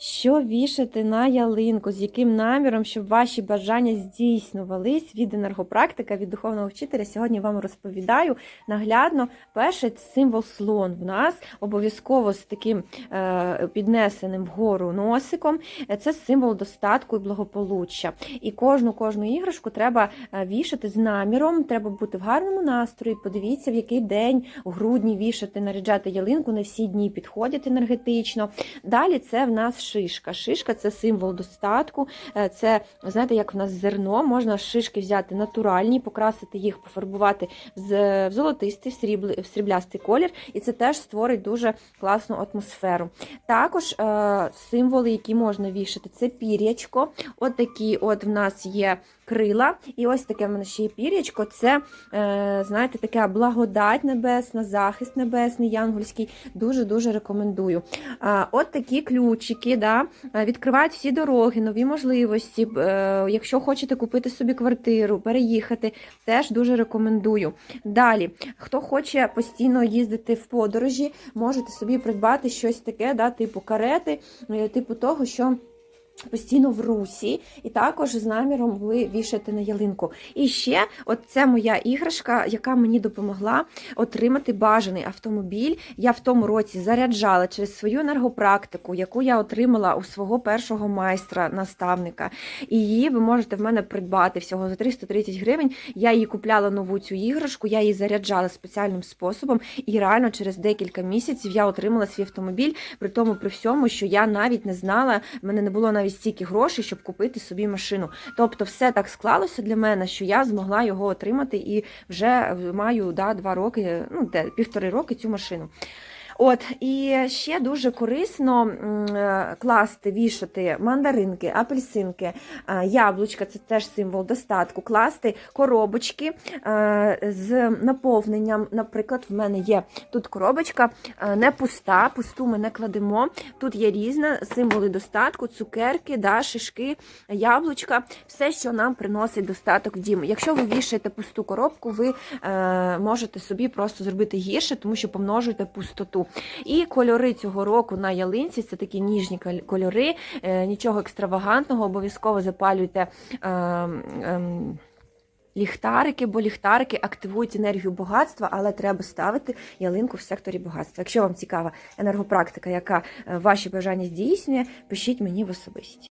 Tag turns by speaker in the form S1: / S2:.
S1: Що вішати на ялинку, з яким наміром, щоб ваші бажання здійснювались від енергопрактика, від духовного вчителя. Сьогодні вам розповідаю наглядно. Перше символ слон в нас обов'язково з таким е, піднесеним вгору носиком. Це символ достатку і благополуччя. І кожну кожну іграшку треба е, вішати з наміром. Треба бути в гарному настрої. Подивіться, в який день у грудні вішати, наряджати ялинку. Не всі дні підходять енергетично. Далі це в нас шишка. Шишка це символ достатку. Е, Це, знаєте, як в нас зерно, можна шишки взяти натуральні, покрасити їх, пофарбувати в золотистий, в сріблястий колір, і це теж створить дуже класну атмосферу. Також е, символи, які можна вішати, це пір'ячко. От такі от в нас є крила, і ось таке в мене ще є пір'ячко. Це, е, знаєте, така благодать небесна, захист небесний, янгольський. Дуже-дуже рекомендую. От такі ключики, да, е, відкривають всі дороги, нові можливості. Е, Якщо хочете купити собі квартиру, переїхати, теж дуже рекомендую. Далі, хто хоче постійно їздити в подорожі, можете собі придбати щось таке, да, типу карети, е, типу того, що. Постійно в русі, і також з наміром ви вішаєте на ялинку. І ще, от це моя іграшка, яка мені допомогла отримати бажаний автомобіль. Я в тому році заряджала через свою енергопрактику, яку я отримала у свого першого майстра, наставника. І її ви можете в мене придбати всього за 330 гривень. Я її купляла нову цю іграшку, я її заряджала спеціальним способом, і реально через декілька місяців я отримала свій автомобіль, при тому при всьому, що я навіть не знала, в мене не було навіть стільки грошей, щоб купити собі машину. Тобто, все так склалося для мене, що я змогла його отримати і вже маю да, два роки, ну де півтори роки цю машину. От і ще дуже корисно е, класти, вішати мандаринки, апельсинки, е, яблучка це теж символ достатку. Класти коробочки е, з наповненням. Наприклад, в мене є тут коробочка не пуста, пусту ми не кладемо. Тут є різне символи достатку, цукерки, да, шишки, яблучка, все, що нам приносить достаток в дім. Якщо ви вішаєте пусту коробку, ви можете собі просто зробити гірше, тому що помножуєте пустоту. І кольори цього року на ялинці це такі ніжні кольори, е, нічого екстравагантного, обов'язково запалюйте. Е, е, Ліхтарики, бо ліхтарики активують енергію багатства, але треба ставити ялинку в секторі багатства. Якщо вам цікава енергопрактика, яка е, ваші бажання здійснює, пишіть мені в особисті.